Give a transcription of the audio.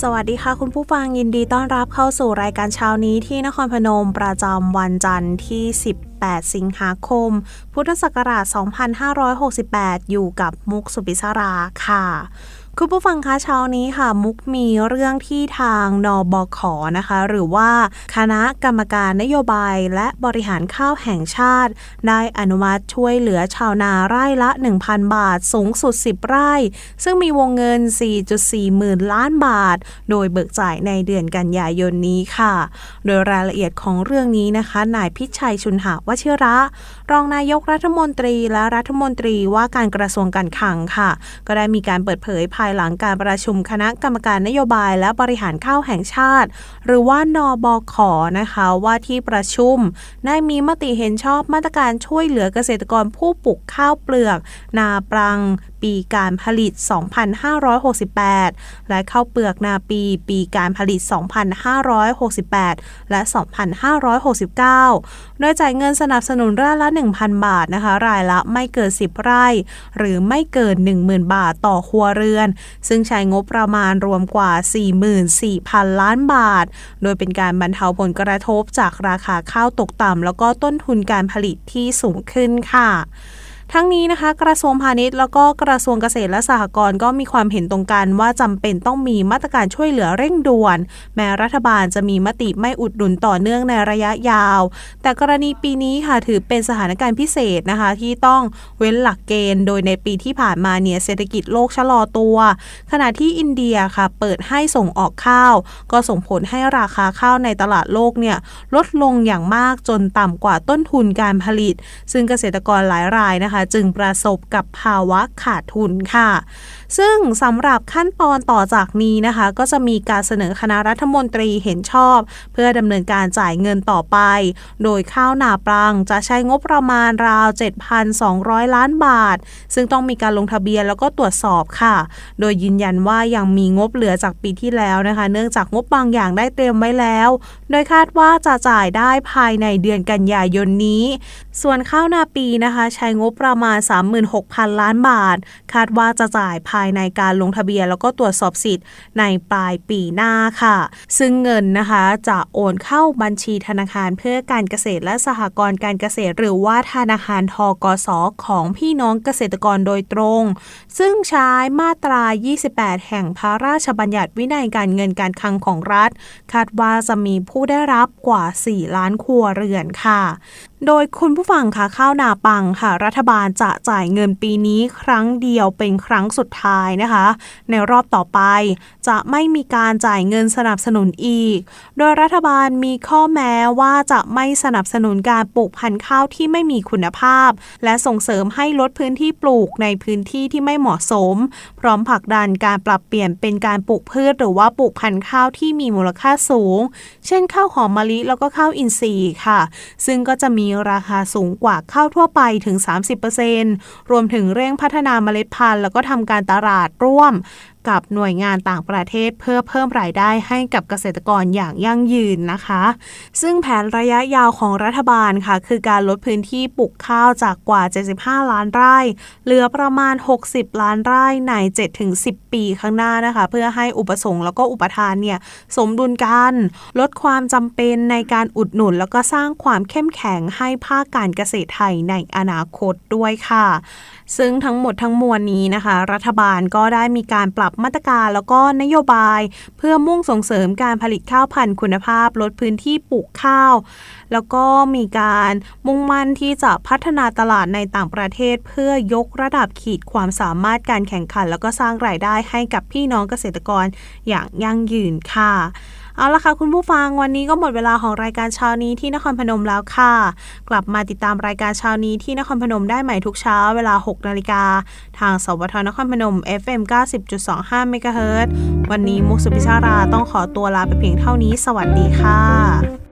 สวัสดีค่ะ คุณผู้ฟังยินดีต้อนรับเข้าสู่รายการเช้านี้ที่นครพนมประจำวันจันทร์ที่ 18 สิงหาคม พุทธศักราช 2568 อยู่กับมุกสุปิศราค่ะ คุณผู้ฟังคะเช้านี้ค่ะ มุกมีเรื่องที่ทางนบขนะคะ หรือว่าคณะกรรมการนโยบายและบริหารข้าวแห่งชาติ ได้อนุมัติช่วยเหลือชาวนาไร่ละ 1,000 บาท สูงสุด 10 ไร่ ซึ่งมีวงเงิน 4.4 หมื่นล้านบาท โดยเบิกจ่ายในเดือนกันยายนนี้ค่ะ โดยรายละเอียดของเรื่องนี้นะคะนายพิชัยชุนหาวชิระ รองนายกรัฐมนตรีและรัฐมนตรีว่าการกระทรวงการคลังค่ะ ก็ได้มีการเปิดเผยภายหลังการประชุมคณะกรรมการนโยบายและบริหารข้าวแห่งชาติ หรือว่านอบขนะคะว่าที่ประชุม ได้มีมติเห็นชอบมาตรการช่วยเหลือเกษตรกรผู้ปลูกข้าวเปลือก นาปรัง ปีการผลิต 2568 และข้าวเปลือกนาปีปีการผลิต 2568 และ 2569 โดยจ่ายเงินสนับสนุนไร่ละ 1,000 บาทนะคะ รายละไม่เกิน 10 ไร่ หรือไม่เกิน 10,000 บาทต่อครัวเรือน ซึ่งใช้งบประมาณรวมกว่า 44,000 ล้านบาท โดยเป็นการบรรเทาผลกระทบจากราคาข้าวตกต่ำแล้วก็ต้นทุนการผลิตที่สูงขึ้นค่ะ ทั้งนี้นะคะ กระทรวงพาณิชย์แล้วก็กระทรวงเกษตรและสหกรณ์ก็มีความเห็นตรงกันว่าจำเป็นต้องมีมาตรการช่วยเหลือเร่งด่วน แม้รัฐบาลจะมีมติไม่อุดหนุนต่อเนื่องในระยะยาว แต่กรณีปีนี้ค่ะถือเป็นสถานการณ์พิเศษนะคะ ที่ต้องเว้นหลักเกณฑ์ โดยในปีที่ผ่านมาเนี่ยเศรษฐกิจโลกชะลอตัว ขณะที่อินเดียค่ะเปิดให้ส่งออกข้าว ก็ส่งผลให้ราคาข้าวในตลาดโลกเนี่ยลดลงอย่างมากจนต่ำกว่าต้นทุนการผลิต ซึ่งเกษตรกรหลายรายนะคะจึงประสบกับภาวะขาดทุนค่ะ ซึ่งสำหรับขั้นตอนต่อจากนี้นะคะ ก็จะมีการเสนอคณะรัฐมนตรีเห็นชอบ เพื่อดำเนินการจ่ายเงินต่อไป โดยข้าวนาปรังจะใช้งบประมาณราว 7,200 ล้านบาท ซึ่งต้องมีการลงทะเบียนแล้วก็ตรวจสอบค่ะ โดยยืนยันว่ายังมีงบเหลือจากปีที่แล้วนะคะ เนื่องจากงบบางอย่างได้เตรียมไว้แล้ว โดยคาดว่าจะจ่ายได้ภายในเดือนกันยายนนี้ ส่วนข้าวนาปีนะคะ ใช้งบประมาณ 36,000 ล้านบาท คาดว่าจะจ่ายภายในการลงทะเบียน แล้วก็ตรวจสอบสิทธิ์ในปลายปีหน้าค่ะ ซึ่งเงินนะคะจะโอนเข้าบัญชีธนาคารเพื่อการเกษตรและสหกรณ์การเกษตร หรือว่าธนาคารทกสของพี่น้องเกษตรกรโดยตรง ซึ่งใช้มาตรา 28 แห่งพระราชบัญญัติวินัยการเงินการคลังของรัฐ คาดว่าจะมีผู้ได้รับกว่า 4 ล้านครัวเรือนค่ะ โดยคุณผู้ฟังค่ะข้าวนาปังค่ะ รัฐบาลจะจ่ายเงินปีนี้ครั้งเดียวเป็นครั้งสุดท้ายนะคะ ในรอบต่อไป จะไม่มีการจ่ายเงินสนับสนุนอีก โดยรัฐบาลมีข้อแม้ว่าจะไม่สนับสนุนการปลูกพันธุ์ข้าวที่ไม่มีคุณภาพ และส่งเสริมให้ลดพื้นที่ปลูกในพื้นที่ที่ไม่เหมาะสม พร้อมผลักดันการปรับเปลี่ยนเป็นการปลูกพืช หรือว่าปลูกพันธุ์ข้าวที่มีมูลค่าสูง เช่นข้าวหอมมะลิแล้วก็ข้าวอินทรีย์ค่ะ ซึ่งก็จะมีราคาสูงกว่าข้าวทั่วไปถึง 30%รวมถึงเร่งพัฒนาเมล็ดพันธุ์แล้วก็ทำการตลาดร่วม กับหน่วยงานต่างประเทศเพื่อเพิ่มรายได้ให้กับเกษตรกรอย่างยั่งยืนนะคะ ซึ่งแผนระยะยาวของรัฐบาลค่ะ คือการลดพื้นที่ปลูกข้าวจากกว่า 75 ล้านไร่ เหลือประมาณ 60 ล้านไร่ใน 7-10 ปีข้างหน้านะคะ เพื่อให้อุปสงค์แล้วก็อุปทานเนี่ยสมดุลกันลดความจำเป็นในการอุดหนุน แล้วก็สร้างความเข้มแข็งให้ภาคการเกษตรไทยในอนาคตด้วยค่ะ ซึ่งทั้งหมดทั้งมวลนี้นะคะ รัฐบาลก็ได้มีการปรับมาตรการแล้วก็นโยบาย เพื่อมุ่งส่งเสริมการผลิตข้าวพันธุ์คุณภาพ ลดพื้นที่ปลูกข้าว แล้วก็มีการมุ่งมั่นที่จะพัฒนาตลาดในต่างประเทศ เพื่อยกระดับขีดความสามารถการแข่งขัน แล้วก็สร้างรายได้ให้กับพี่น้องเกษตรกรอย่างยั่งยืนค่ะ เอาละค่ะคุณผู้ฟังวันนี้ก็หมดเวลาของรายการเช้านี้ที่นครพนมแล้วค่ะ กลับมาติดตามรายการเช้านี้ที่นครพนมได้ใหม่ทุกเช้าเวลา 6 นาฬิกา ทางสวทนครพนม FM 90.25เมกะเฮิรตวันนี้มุกสุพิชาราต้องขอตัวลาไปเพียงเท่านี้ สวัสดีค่ะ